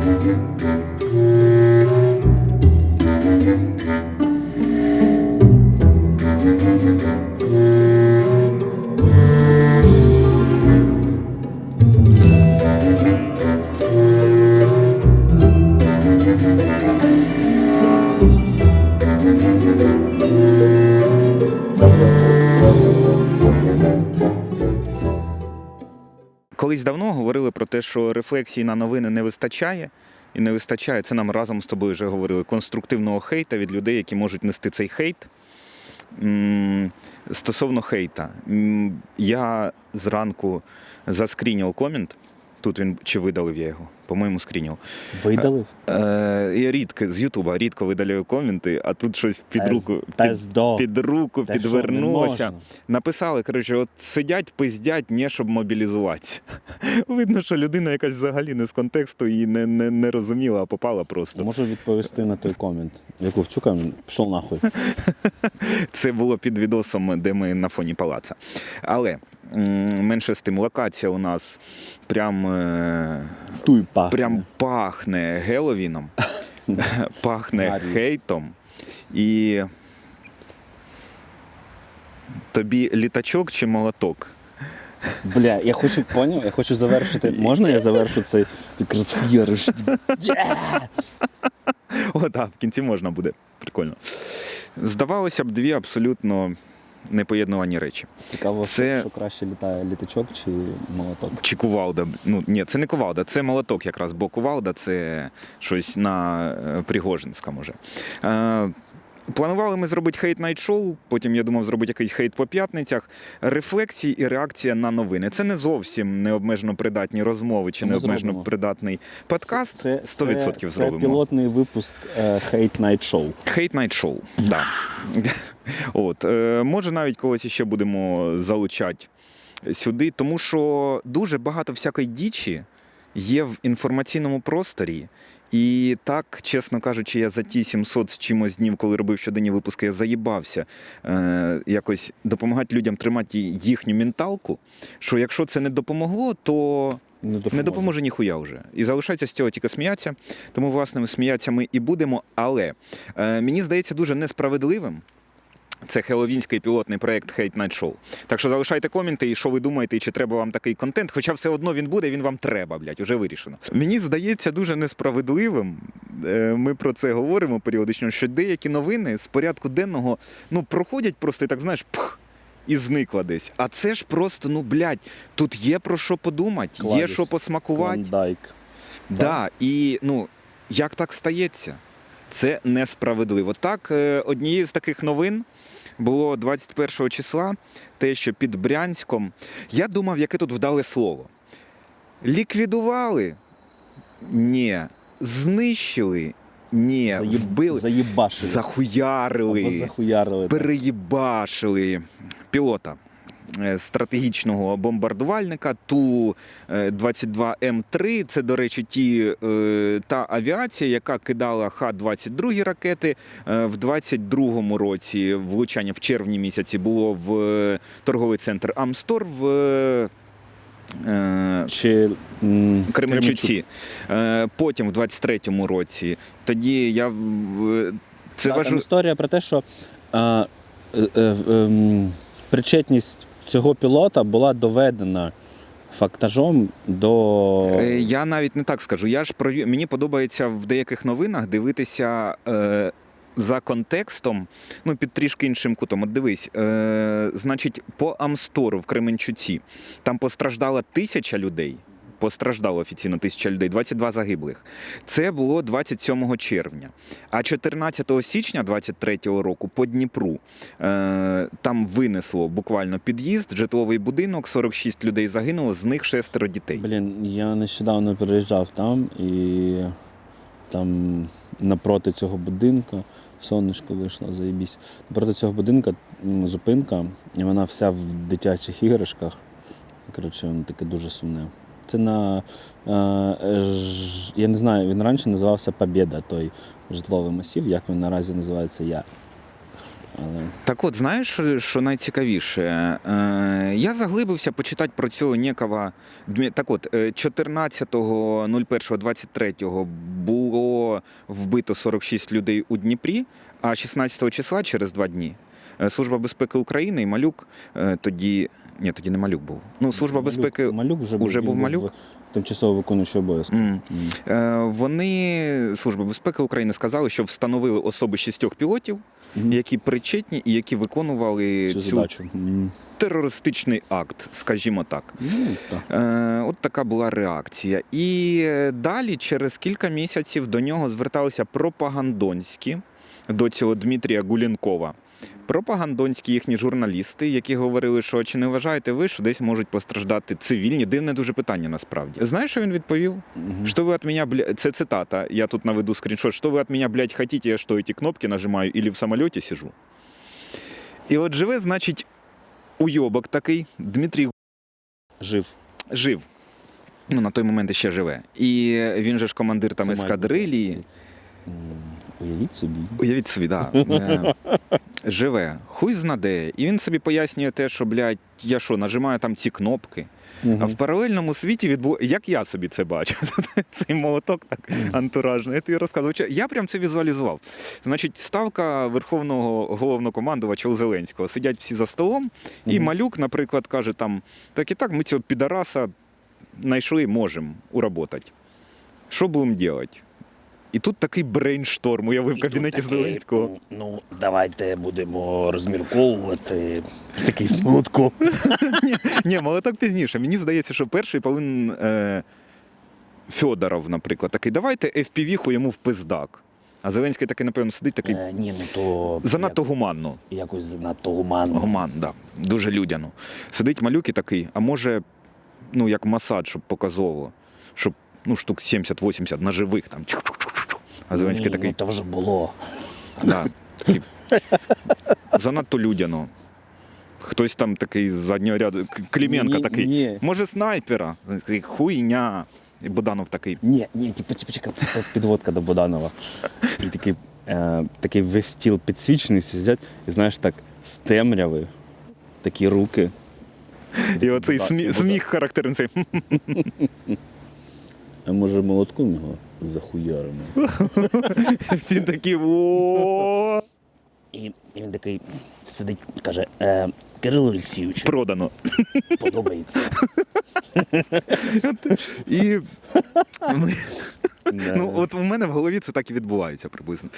Thank you. Колись давно говорили про те, що рефлексії на новини не вистачає. І не вистачає, це нам разом з тобою вже говорили, конструктивного хейта від людей, які можуть нести цей хейт. Стосовно хейта, я зранку заскріняв комент. Тут він чи видалив я його? По-моєму, скріняв. Видалив? Е, я рідко з Ютуба рідко видаляю коменти, а тут щось під руку, під, під руку Та підвернулося. Написали, коротше, от сидять, пиздять, не щоб мобілізуватися. Видно, що людина якась взагалі не з контексту і не, не, не розуміла, а попала просто. Можу відповісти на той комент. Яку вчука пішов нахуй. Це було під відосом, де ми на фоні палаца. Але менше з тим, локація у нас прям, е, Туй пахне. прям пахне Геловіном, пахне хейтом. І тобі літачок чи молоток? Бля, я хочу, поняв, я хочу завершити. Можна я завершу цей так розхуяриш? О, так, в кінці можна буде. Прикольно. Здавалося б, дві абсолютно непоєднувані речі. Цікаво, Це- що краще літає літачок чи молоток. Чи кувалда. Ну, ні, це не кувалда, це молоток якраз, бо кувалда це щось на Пригожинська Пригожинському вже. Е, Планували ми зробити хейт найт шоу, потім я думав зробити якийсь хейт по п'ятницях. Рефлексії і реакція на новини. Це не зовсім необмежено придатні розмови чи необмежено придатний подкаст. Це, 100% це, зробимо. Це пілотний випуск Hate Night Show. Хейт найт шоу. Да. От, е, може, навіть когось ще будемо залучати сюди, тому що дуже багато всякої дічі є в інформаційному просторі. І так, чесно кажучи, я за ті 700 з чимось днів, коли робив щоденні випуски, я заїбався е, якось допомагати людям тримати їхню менталку. Що якщо це не допомогло, то Не допоможе. не допоможе ніхуя вже. І залишається з цього тільки сміятися. Тому, власне, сміятися ми і будемо. Але е, мені здається дуже несправедливим. Це хеловінський пілотний проєкт Hate Night Show. Так що залишайте коменти, і що ви думаєте, і чи треба вам такий контент. Хоча все одно він буде, він вам треба, блядь, уже вирішено. Мені здається дуже несправедливим. е, Ми про це говоримо періодично, що деякі новини з порядку денного ну, проходять просто і так, знаєш, пх, і зникла десь. А це ж просто, ну, блядь, тут є про що подумати, є що посмакувати. Клондайк. Да, і ну, як так стається? Це несправедливо. Так, е, однією з таких новин було 21 числа, те, що під Брянськом. Я думав, яке тут вдале слово. Ліквідували? Ні. Знищили? Ні. Заєб... Вбили? Заїбашили. Захуярили Або захуярили. переїбашили пілота стратегічного бомбардувальника ту 22 М3. Це, до речі, ті, е, та авіація, яка кидала Х-22 ракети. Е, В 22-му році влучання в червні місяці було в е, торговий центр Амстор в е, Чи Кременчуці. Е, Потім в 23-му році. Тоді я це Та, там історія про те, що е, е, е, ем, причетність цього пілота була доведена фактажом до. Е, Я навіть не так скажу. Я ж про мені подобається в деяких новинах дивитися е, за контекстом, ну під трішки іншим кутом. От дивись, е, значить, по Амстору в Кременчуці там постраждала тисяча людей. Постраждало офіційно тисяча людей, 22 загиблих. Це було 27 червня. А 14 січня 23-го року по Дніпру е, там винесло буквально під'їзд, житловий будинок, 46 людей загинуло, з них шестеро дітей. Блін, я нещодавно переїжджав там і там напроти цього будинку сонечко вийшло, заєбісь. Напроти цього будинку зупинка, і вона вся в дитячих іграшках. Коротше, воно таке дуже сумне. Це на. Е, я не знаю, він раніше називався Побєда, той житловий масів, як він наразі називається я. Так от, знаєш, що найцікавіше? Е, я заглибився почитати про цього некого. Так от, е, 14.01.23 було вбито 46 людей у Дніпрі, а 16 числа, через два дні, е, Служба безпеки України і Малюк е, тоді. Ні, тоді не Малюк був. Ну, Служба Малюк- безпеки. Малюк вже, уже він був Малюк? Тимчасово виконуючий обов'язки. М. М. Е, Вони, Служба безпеки України, сказали, що встановили особи шістьох пілотів, Мгм. які причетні і які виконували Цю цю задачу. Терористичний акт, скажімо так. Ну, так. Е, от така була реакція. І е, далі, через кілька місяців, до нього зверталися пропагандонські до цього Дмитрія Гулінкова. Пропагандонські їхні журналісти, які говорили, що чи не вважаєте ви, що десь можуть постраждати цивільні? Дивне дуже питання насправді. Знаєш, що він відповів? Мгм. Что вы от меня, бля... Це цитата, я тут наведу скріншот. Что вы от меня, блядь, хотите, я что, эти кнопки нажимаю или в самоліті сижу? І от живе, значить, уйобок такий, Дмитрій Жив. жив. Ну, на той момент ще живе. І він же ж командир там Це має ескадрилії. Уявіть собі. Уявіть собі, да. Е, Живе, хуй знаде. І він собі пояснює те, що, блядь, я що, нажимаю там ці кнопки. А в паралельному світі відбу... як я собі це бачу, цей молоток так антуражний. Я тобі розказував. Я прям це візуалізував. Значить, ставка верховного головнокомандувача у Зеленського. Сидять всі за столом, і Мгм. малюк, наприклад, каже: там, так і так, ми цього підараса знайшли, можемо уработати. Що будемо робити? І тут такий брейншторм уявив в кабінеті такий, Зеленського. Ну, давайте будемо розмірковувати такий з молотком. Ні, молоток пізніше. Мені здається, що перший повинен е, Федоров, наприклад, такий, давайте FPV-ху йому в пиздак. А Зеленський такий, напевно, сидить такий Е, ні, ну то занадто гуманно. якось занадто гуманно. Гуман, да. Дуже людяно. Сидить малюк і такий, а може, ну, як масад, щоб показово, щоб ну, штук 70-80 на живих там. А Зеленський Ні, такий, Ну, то вже було. да, такий занадто людяно. Хтось там такий з заднього ряду, Клименко Ні, такий. ні. Може, снайпера? Такий, Хуйня. І Буданов такий. Ні, ні, типу, типу, чекай, це підводка до Боданова. І такий, е, такий весь стіл підсвічений, сидять, і знаєш, так, з темряви, такі руки. І оцей Буда- смі- Буда- сміх характерний. цей. А може молотком його захуяримо? Всі такі і він такий сидить, каже: е, Кирило Олексійович, продано. подобається. І ми- ну, от у мене в голові це так і відбувається приблизно.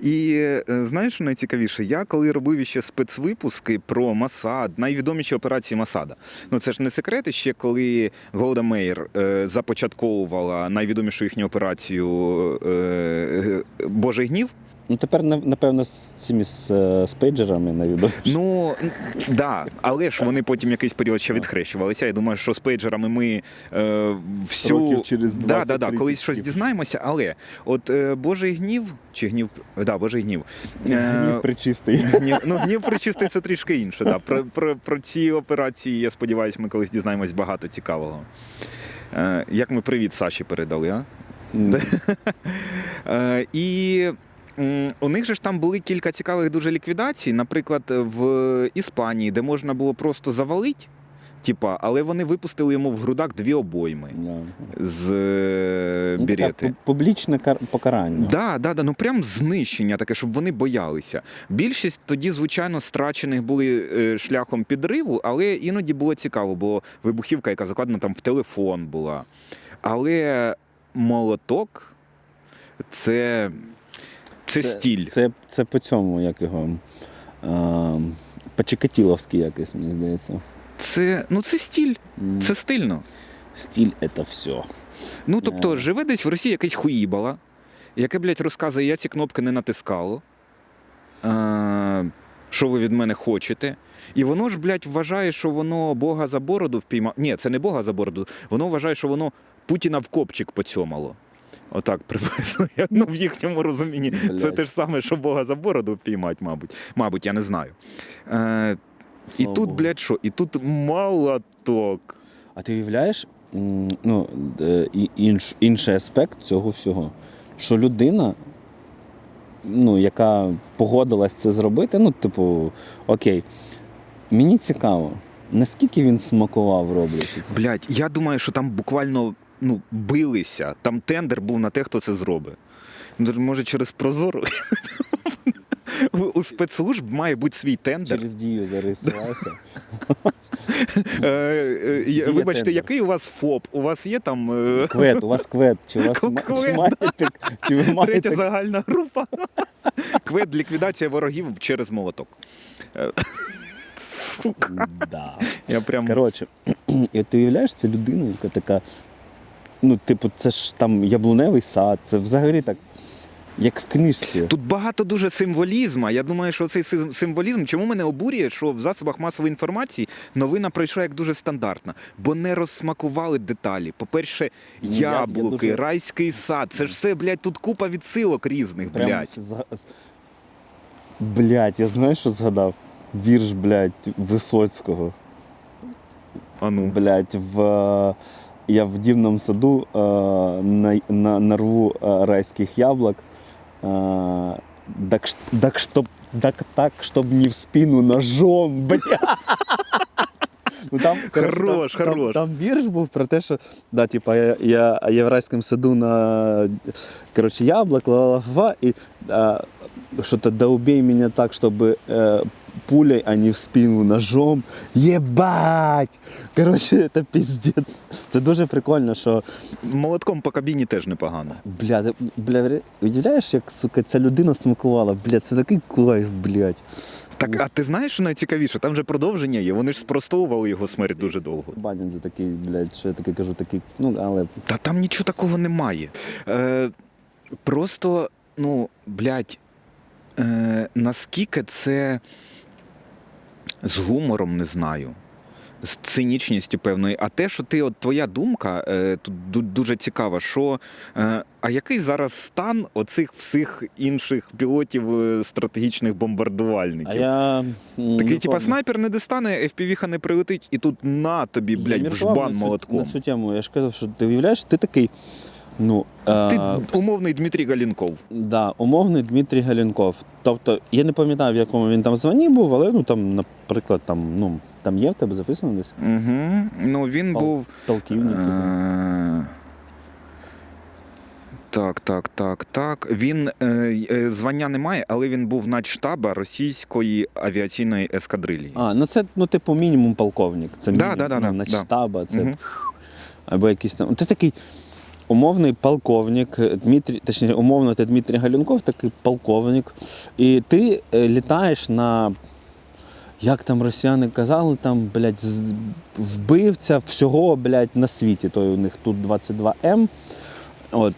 І е, знаєш, що найцікавіше, я коли робив ще спецвипуски про Масад, найвідоміші операції Масада. Ну це ж не секрет, ще коли Голда Меєр е, започатковувала найвідомішу їхню операцію е, е, Божий гнів. Ну тепер, напевно, з цими з, е, з пейджерами найвідоміше. Ну да, але ж вони потім якийсь період ще відхрещувалися. Я думаю, що з пейджерами ми е, всю Років через да, да, да, 20-30 колись щось дізнаємося. Але от е, Божий гнів чи гнів, да, Божий гнів. Е, Гнів причистий. Гнів, ну, гнів причистий це трішки інше. Да. Про, про, про ці операції, я сподіваюся, ми колись дізнаємось багато цікавого. Е, як ми привіт Саші передали, а? Е, і у них же ж там були кілька цікавих дуже ліквідацій, наприклад, в Іспанії, де можна було просто завалити. Типа, але вони випустили йому в грудак дві обойми Да. з е, Ну, берети. Публічне покарання. Да, да, да, ну прям знищення таке, щоб вони боялися. Більшість тоді, звичайно, страчених були е, шляхом підриву, але іноді було цікаво, бо вибухівка, яка закладена там в телефон була. Але молоток це, це, стіль. Це, це по цьому, як його. А, по Чикатиловськи якось, мені здається. Це, ну, це стіль, М. це стильно. Стіль це все. Ну, тобто, Е. живе десь в Росії якесь хуїбала, яке, блядь, розказує, я ці кнопки не натискало. Е, що ви від мене хочете? І воно ж, блядь, вважає, що воно Бога за бороду впіймало. Ні, це не Бога за бороду. Воно вважає, що воно Путіна в копчик поцьомало. Отак приблизно. Я, Ну, в їхньому розумінні. Це те ж саме, що Бога за бороду впіймать, мабуть. Мабуть, я не знаю. Е, і Слава тут, Богу. блядь, що? І тут молоток. А ти уявляєш м, ну, е, і- інш, інший аспект цього всього, що людина ну, яка погодилась це зробити. Ну, типу, окей. Мені цікаво, наскільки він смакував, роблячи це. Блять, я думаю, що там буквально ну, билися. Там тендер був на те, хто це зробить. Ну, Може, через прозору. У- спецслужб має бути свій тендер. Через дію зареєструвався. Е, е, Вибачте, який у вас ФОП? У вас є там е, Квет, у вас квет. Чи, у вас, Квет, маєте, третя загальна група? Квед ліквідація ворогів через молоток. Сука. Я прям. Коротше, ти уявляєш, це людина, яка така. Ну, типу, це ж там яблуневий сад, це взагалі так, як в книжці. Тут багато дуже символізму. Я думаю, що цей символізм, чому мене обурює, що в засобах масової інформації новина пройшла як дуже стандартна, бо не розсмакували деталі. По-перше, Ну, я- я яблуки, дуже- райський сад. Це ж все, блядь, тут купа відсилок різних, Прям блядь. зга- Блядь, я знаю, що згадав? Вірш, блядь, Висоцького. А ну. Блядь, в. Я в дивному саду е, на, на, нарву е, райських яблок. Е, так, так, чтоб, так, так, щоб не в спину ножом, бля. Ну, там, коротше, Хорош, там, хорош. Там, там вірш був про те, що да, типа, я, я, райському саду на коротше, яблок, ла-ла-ла, і а, что-то да убей меня так, чтобы э, пулей, а не в спину ножом. Єбать! Коротше, це піздець. Це дуже прикольно, що Молотком по кабіні теж непогано. бля, ти- бля, уявляєш, як сука, ця людина смакувала. Бля, це такий кайф, блядь. Так, а ти знаєш, що найцікавіше? Там же продовження є. Вони ж спростовували його смерть дуже довго. Банін за такий, блядь, що я таке кажу, такий, ну, але Та там нічого такого немає. Е, просто, ну, блядь, е, наскільки це з гумором не знаю. З цинічністю певною. А те, що ти, от твоя думка, е, тут дуже цікава, що е, а який зараз стан оцих всіх інших пілотів е, стратегічних бомбардувальників? а я. Такий, типа, снайпер не достане, FPV-ха не прилетить, і тут на тобі, Я блядь, в жбан молотком. На цю тему. Я ж казав, що ти уявляєш, ти такий. Ну, е, Ти умовний Дмитрій Галінков. Да, умовний Дмитрій Галінков. Тобто, я не пам'ятаю, в якому він там званні був, але ну там, наприклад, там, ну, там є в тебе записано десь? Угу. Ну, він Пол- був. Полківник. типу. Е, Так, так, так, так. Він е, е, звання немає, але він був начштаба російської авіаційної ескадрилії. А, ну це, ну, типу, мінімум полковник. Це Да, мінімум, да, да, ну, да. це Мгм. або якийсь там. Ти такий умовний полковник, Дмитрій, точніше, умовно, ти Дмитрій Галюнков, такий полковник. І ти е, літаєш на. Як там росіяни казали, там, блядь, вбивця всього, блядь, на світі. Той у них тут 22М. От.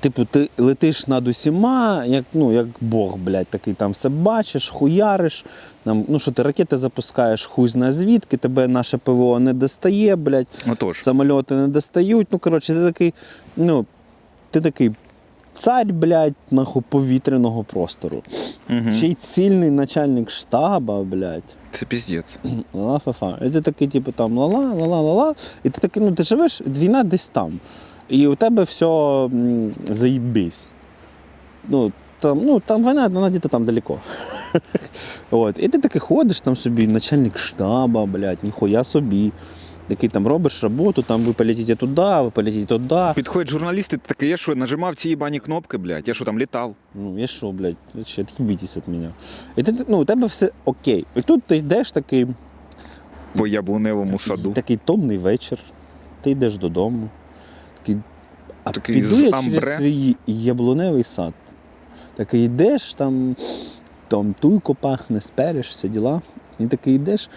Типу, ти летиш над усіма, як, ну, як Бог, блядь, такий там все бачиш, хуяриш. Там, ну що ти ракети запускаєш, хуй зна звідки, тебе наше ПВО не достає, блядь, Отож. самольоти не достають. Ну, коротше, ти такий, ну, ти такий цар, блядь, нахуй повітряного простору. Угу. Ще й цільний начальник штаба, блядь. Це піздець. Ла-фа-фа. І ти такий, типу, там ла-ла, ла-ла, ла-ла. І ти такий, ну ти живеш, війна десь там. І у тебе все м, заїбись. Ну, там, ну, там війна, вона десь там далеко. От. І ти такий ходиш там собі, начальник штаба, блядь, ніхуя собі. Такий там робиш роботу, там ви полетите туди, ви полетите туди. Підходять журналісти, ти такий, я що, нажимав ці їбані кнопки, блядь, я що там літав. Ну, я що, блядь, ви що, від'їбітесь від мене. І ти, ну, у тебе все окей. І тут ти йдеш такий, По яблуневому саду. Такий томний вечір, ти йдеш додому. А Такий піду я амбре. через свій яблуневий сад. Такий йдеш, там, там туйко пахне, спереш, всі діла. І такий йдеш,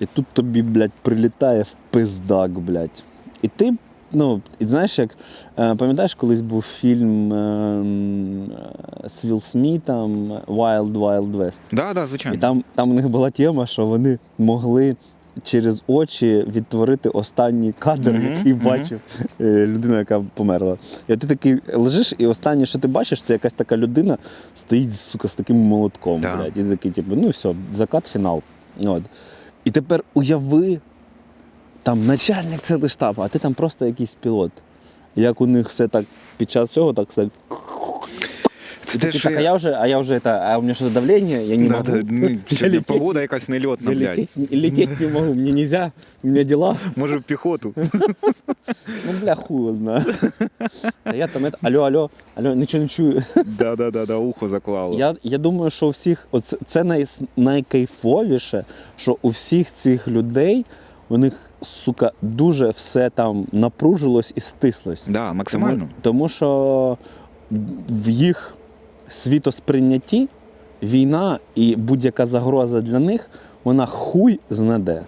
і тут тобі, блядь, прилітає в пиздак, блядь. І ти, ну, і знаєш, як е, пам'ятаєш, колись був фільм е, е, з Вілл Смітом Wild Wild West. Да, да, звичайно. І там, там у них була тема, що вони могли через очі відтворити останній кадр, Мгм, який бачив е, людина, яка померла. І от ти такий лежиш, і останнє, що ти бачиш, це якась така людина стоїть сука, з таким молотком. Да. Блядь, і ти такий, типу, ну все, закат, фінал. От. І тепер уяви, там начальник цілий штаб, а ти там просто якийсь пілот. Як у них все так під час цього, так все. Ти Те, що так, а я вже, а я вже это, а у меня что-то давление, я не Да, могу. да, ну, Я сьогодні лететь- погода якась нельотна, я блядь. лететь, лететь не могу, мне нельзя, у меня дела. Може в піхоту. Ну, бля, хуй знаю. А я там, это, алло, алло, алло, нічого не чую. Да, да, да, да, ухо заклало. Я, я думаю, що у всіх, оце, це най, найкайфовіше, що у всіх цих людей, у них, сука, дуже все там напружилось і стислось. Да, максимально. Тому, тому що в їх світосприйнятті війна і будь-яка загроза для них, вона хуй знаде.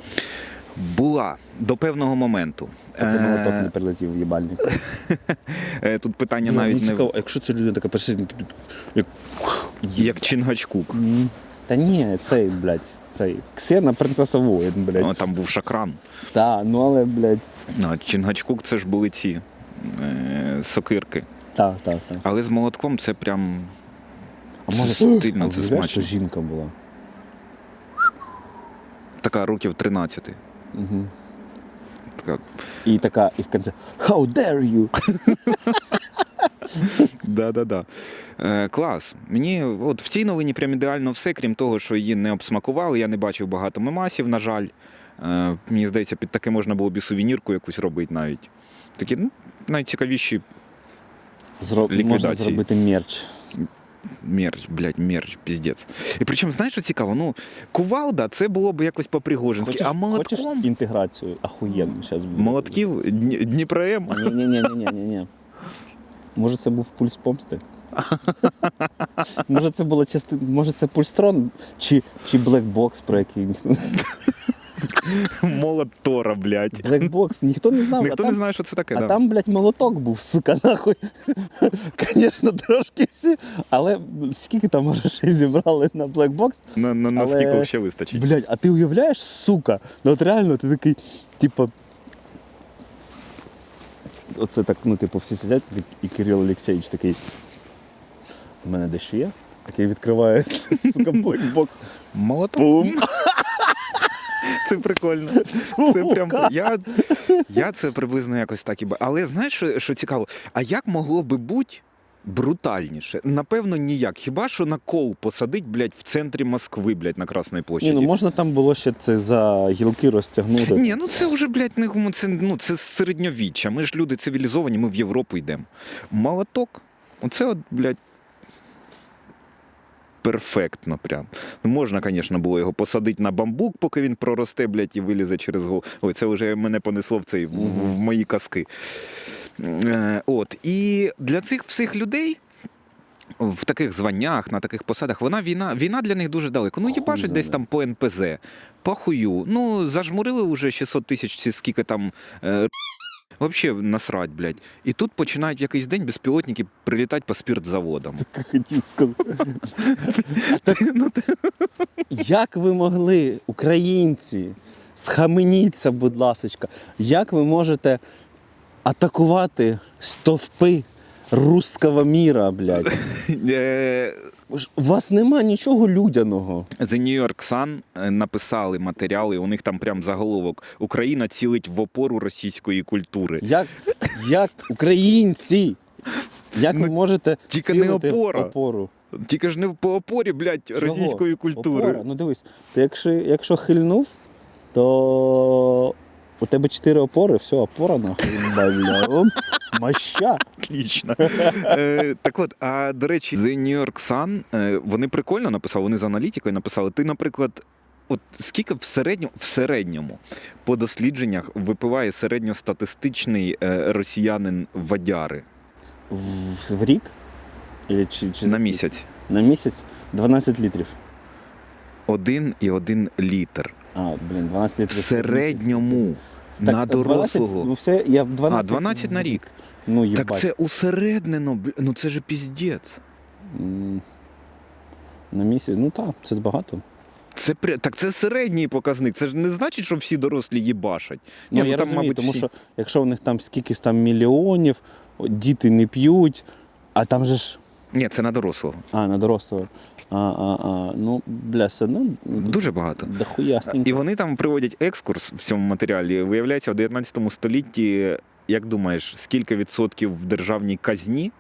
Була до певного моменту. Е, молоток не прилетів в їбальник. е, Тут питання Бля, навіть не цікаво, а якщо це людина така присидить, як як Чингачкук. Та ні, цей, блядь, цей Ксена принцеса воїн, блядь. О, Там був шакран. Та, ну але, блядь, А Чингачкук це ж були ці е, сокирки. так, так, так. Але з молотком це прям. А може, стильно, це уявляєш, що смачно. жінка була. Така років 13. Угу. Така, І така, і в кінці How dare you? да-да-да. Е, клас. Мені от в цій новині прям ідеально все, крім того, що її не обсмакували. Я не бачив багато мемасів, на жаль. Е, мені здається, під таке можна було б і сувенірку якусь робити навіть. Такі ну, найцікавіші Зро... Можна Ліквідації. зробити мерч. Мерч, блядь, мерч, піздець. І причому, знаєш, що цікаво? Ну, кувалда це було б якось по-пригожинськи, а молотком. хочеш інтеграцію? Ахуєнно зараз буде. Молотків Дні- Дніпром. Ні, ні, ні, ні, ні, ні. Може, це був пульс помсти? Може, це була частина. Може, це пульстрон чи, чи блекбокс, про який. Молот Тора, блядь. Блекбокс, ніхто не знав. Ніхто а не знає, що це таке. а да. там, блядь, молоток був, сука, нахуй. Звісно, трошки всі. Але скільки там грошей зібрали на блекбокс? На, на, на але- скільки ще вистачить? Блядь, а ти уявляєш, сука? Ну от реально, ти такий, типа. Оце так, ну, типу, всі сидять, і Кирил Олексійович такий. У мене дещо є? Такий відкриває сука, блекбокс. Молоток. Бум! Це прикольно. Це прям я, я це приблизно якось так і ба. Але знаєш, що, що цікаво? А як могло би бути брутальніше? Напевно, ніяк. Хіба що на кол посадить, блядь, в центрі Москви, блядь, на Красній площаді? Ні, ну можна там було ще це за гілки розтягнути. Ні, ну це вже, блядь, не це, ну, це середньовіччя. Ми ж люди цивілізовані, ми в Європу йдемо. Молоток, оце от, блядь, перфектно прям. Ну, можна, звісно, було його посадити на бамбук, поки він проросте, блядь, і вилізе через голову. Ой, це вже мене понесло в цей в, в, мої казки. Е, от. І для цих всіх людей. В таких званнях, на таких посадах, вона війна, війна для них дуже далеко. Ну, їбашить десь там по НПЗ, по хую. Ну, зажмурили вже 600 тисяч, скільки там. Е, Вообще насрать, блядь. І тут починають якийсь день безпілотники прилітати по спиртзаводам. Хотів сказати. ну, Як ви могли, українці, схаменіться, будь ласочка, як ви можете атакувати стовпи русского міра, блядь? У вас нема нічого людяного. The New York Sun е, написали матеріали, у них там прям заголовок Україна цілить в опору російської культури. Як, як українці? Як ви Ну, можете тільки цілити в опора. опору? Тільки ж не по опорі, блядь, Чого? російської культури. Опора? Ну дивись, ти якщо, якщо хильнув, то у тебе чотири опори, все, опора нахуй. бля, Моща. Отлично. Е, так от, а до речі, The New York Sun, е, вони прикольно написали, вони з аналітикою написали. Ти, наприклад, от скільки в середньому, в середньому по дослідженнях випиває середньостатистичний е, росіянин вадяри В, в рік? Или, чи, чи на місяць? На місяць 12 літрів. Один і один літр. А, блін, 12 В літрів. середньому Так, на 12, дорослого. ну все, я 12. А, 12 на рік. Ну, їбать. Так це усереднено, бля, ну це же піздець. М, На місяць, ну так, це багато. Це пря- так це середній показник. Це ж не значить, що всі дорослі їбашать. Ну, Ні, я там, розумію, мабуть, тому всі. що якщо у них там скількись там мільйонів, о, діти не п'ють, а там же ж. Ні, це на дорослого. А, на дорослого. А, а, а, ну, бля, все одно Дуже багато. І вони там приводять екскурс в цьому матеріалі. Виявляється, в 19 столітті, як думаєш, скільки відсотків в державній казні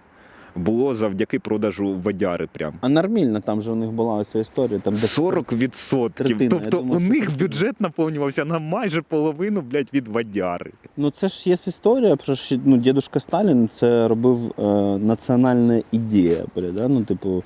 було завдяки продажу водяри. Прям. А нормально, там же у них була ця історія. Там 40 відсотків. третина, Тобто думаю, у них це- бюджет наповнювався на майже половину, блядь, від водяри. Ну це ж є історія, про що ну, дідусь Сталін це робив е, національна ідея. бля, Да? Ну, типу,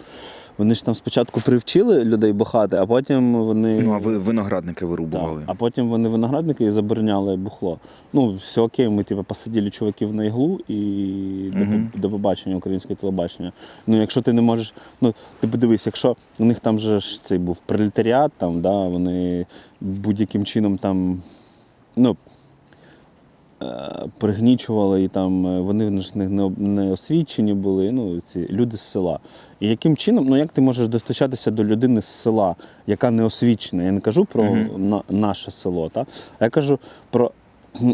вони ж там спочатку привчили людей бухати, а потім вони. Ну а ви виноградники Так, вирубували. а потім вони виноградники і забороняли бухло. Ну, все окей, ми типу, посадили чуваків на іглу і до, до побачення українське телебачення. Ну, якщо ти не можеш. Ну, ти подивись, якщо у них там же ж цей був пролетаріат, там, да, вони будь-яким чином там. Ну, пригнічували і там е, вони ж не, не, освічені були, ну, ці люди з села. І яким чином, ну як ти можеш достачатися до людини з села, яка не освічена? Я не кажу про Мгм. на, наше село, та? а я кажу про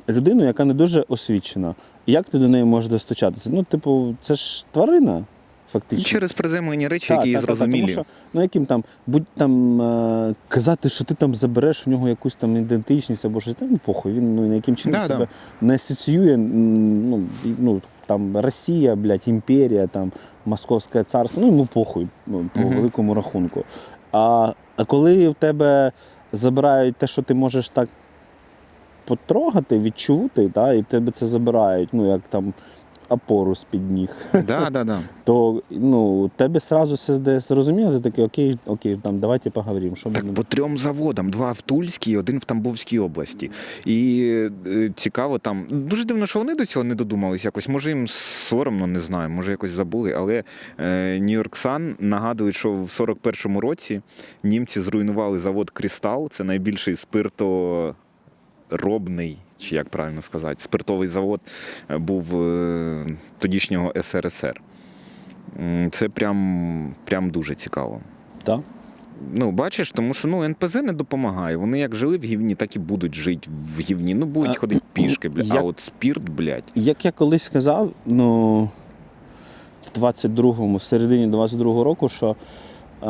людину, яка не дуже освічена. Як ти до неї можеш достучатися? Ну, типу, це ж тварина, фактично. Через приземлені речі, Так, які так, так, так. Тому що, ну яким там, будь там е, казати, що ти там забереш в нього якусь там ідентичність або щось, там ну, похуй, він ну, яким чином Да, себе не асоціює, ну, ну, там Росія, блядь, імперія, там Московське царство, ну йому похуй ну, по Мгм. великому рахунку. А, а коли в тебе забирають те, що ти можеш так потрогати, відчути, да, і тебе це забирають, ну як там опору з-під ніг Да, да, да. то ну, тебе сразу все здає зрозуміло, ти такий, окей, окей, там, давайте поговоримо. Що Так будемо. по трьом заводам: два в Тульській, і один в Тамбовській області. І е, цікаво там. Дуже дивно, що вони до цього не додумались якось. Може їм соромно, не знаю, може якось забули. Але е, Нью-Йорк Сан нагадує, що в 41-му році німці зруйнували завод Крістал. Це найбільший спирторобний. Чи як правильно сказати, спиртовий завод е, був е, тодішнього СРСР. Це прям, прям дуже цікаво. Так? Ну, бачиш, тому що ну, НПЗ не допомагає. Вони як жили в гівні, так і будуть жити в гівні. Ну, будуть А, ходити пішки, бля. А от спірт, блядь. Як я колись сказав, ну, в 22-му, в середині 22-го року, що е,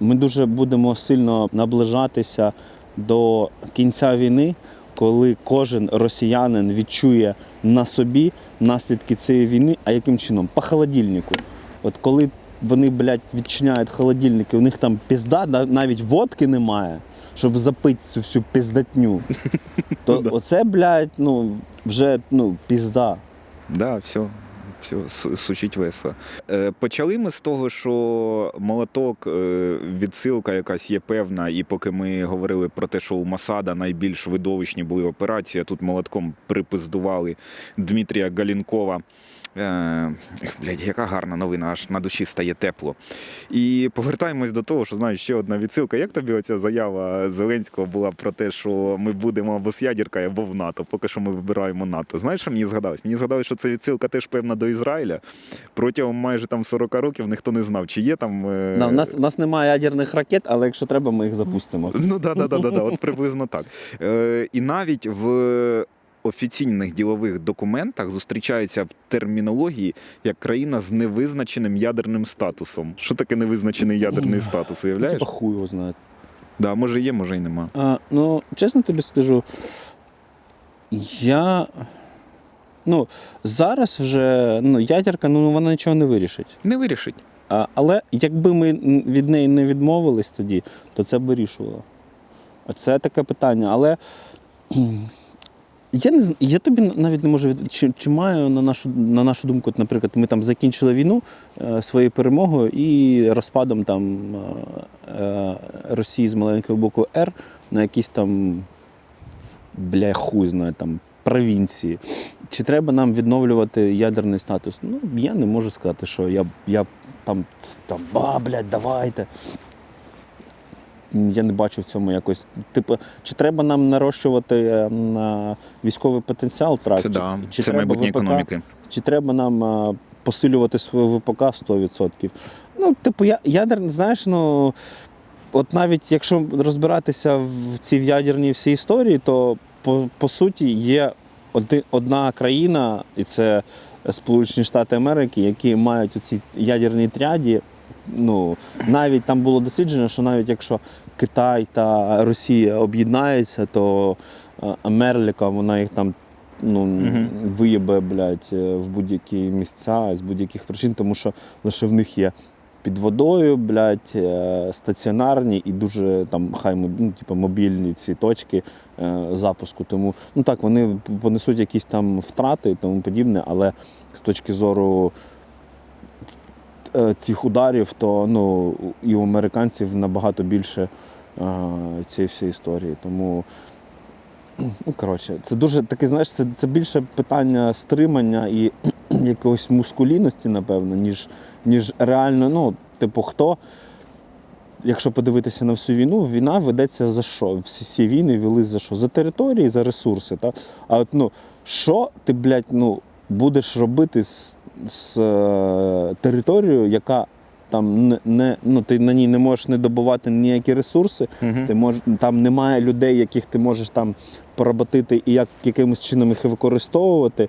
ми дуже будемо сильно наближатися до кінця війни, коли кожен росіянин відчує на собі наслідки цієї війни, а яким чином? По холодильнику. От коли вони, блядь, відчиняють холодильники, у них там пізда, навіть водки немає, щоб запити цю всю піздатню. То оце, блядь, ну, вже ну, пізда. Да, все. Все, су- сучить весело. Почали ми з того, що молоток, е, відсилка якась є певна, і поки ми говорили про те, що у Масада найбільш видовищні були операції, тут молотком припиздували Дмитрія Галінкова. Е, блядь, яка гарна новина, аж на душі стає тепло. І повертаємось до того, що знаєш, ще одна відсилка. Як тобі оця заява Зеленського була про те, що ми будемо або з ядеркою, або в НАТО. Поки що ми вибираємо НАТО. Знаєш, що мені згадалось? Мені згадалось, що це відсилка теж певна до Ізраїля. Протягом майже там 40 років ніхто не знав, чи є там. е, Да, у, нас, у нас немає ядерних ракет, але якщо треба, ми їх запустимо. Ну да, да, да, да, да, от приблизно так. Е, і навіть в офіційних ділових документах зустрічається в термінології як країна з невизначеним ядерним статусом. Що таке невизначений ядерний статус? Ну, Уявляєш? типа хуй його знає. Да, може є, може й нема. А, ну, чесно тобі скажу, я. Ну, зараз вже ну, ядерка, ну вона нічого не вирішить. Не вирішить. А, але якби ми від неї не відмовились тоді, то це б вирішувало. Це таке питання. Але я не я тобі навіть не можу від... чи, чи маю на нашу, на нашу думку, от, наприклад, ми там закінчили війну е, своєю перемогою і розпадом там е, е, Росії з маленькою буквою Р на якісь там бля, хуй знає, там провінції. Чи треба нам відновлювати ядерний статус? Ну, я не можу сказати, що я, я там, там, а, блядь, давайте. Я не бачу в цьому якось. Типу, чи треба нам нарощувати е, на військовий потенціал? Так, Це чи, да, чи це треба майбутнє ВПК? економіки. Чи треба нам а, посилювати свою ВПК 100%? Ну, типу, я, ядерний, знаєш, ну. От навіть якщо розбиратися в цій в ядерній всій історії, то по, по суті є оди- одна країна, і це Сполучені Штати Америки, які мають ці ядерні тряді. Ну, навіть там було досліджено, що навіть якщо Китай та Росія об'єднаються, то е, Америка, вона їх там ну, Мгм. виїбе, блядь, е, в будь-які місця з будь-яких причин, тому що лише в них є під водою, блядь, е, стаціонарні і дуже там хай ну, типу, мобільні ці точки е, запуску. Тому ну так, вони понесуть якісь там втрати і тому подібне, але з точки зору цих ударів, то ну, і у американців набагато більше е, цієї всієї історії. Тому, ну, коротше, це дуже таке, знаєш, це, це більше питання стримання і якоїсь мускулінності, напевно, ніж, ніж реально, ну, типу, хто. Якщо подивитися на всю війну, війна ведеться за що? Всі, всі війни вели за що? За території, за ресурси. Та? А от ну, що ти, блядь, ну, будеш робити з, з е, територією, яка там не, не, ну, ти на ній не можеш не добувати ніякі ресурси, Мгм. ти мож, там немає людей, яких ти можеш там поработити і як, якимось чином їх використовувати.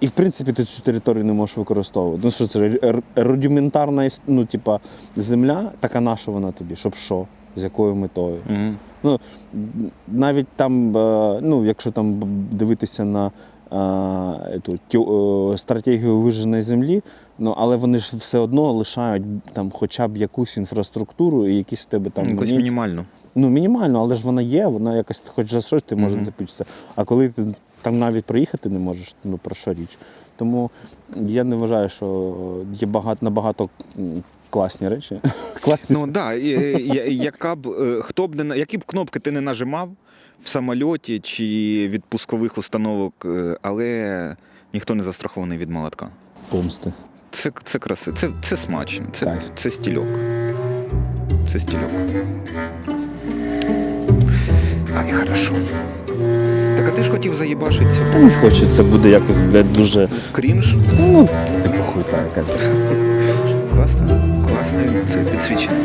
І в принципі ти цю територію не можеш використовувати. Ну що це р- рудиментарна іс- ну, типа, земля, така наша вона тобі, щоб що, з якою метою. Мгм. Ну, навіть там, е, ну, якщо там дивитися на е, ту, тю- е, стратегію виженої землі, ну, але вони ж все одно лишають там хоча б якусь інфраструктуру і якісь в тебе там. Якось ні- мінімально. Ну, мінімально, але ж вона є, вона якось хоч за щось ти можеш запитися. А коли ти там навіть проїхати не можеш, ну про що річ. Тому я не вважаю, що є багато набагато класні речі. класні. Ну так, да, я- яка б е, хто б не які б кнопки ти не нажимав в самольоті чи від пускових установок, е, але ніхто не застрахований від молотка. помсти. Це, це краси, це, це смачно, це, це стільок. Це стільок. Ай, хорошо. Так а ти ж хотів заїбашити Та цього не хочу, це буде якось, блядь, дуже. крінж. Ну, типу хуйта якась. Класно, класно, це підсвічено.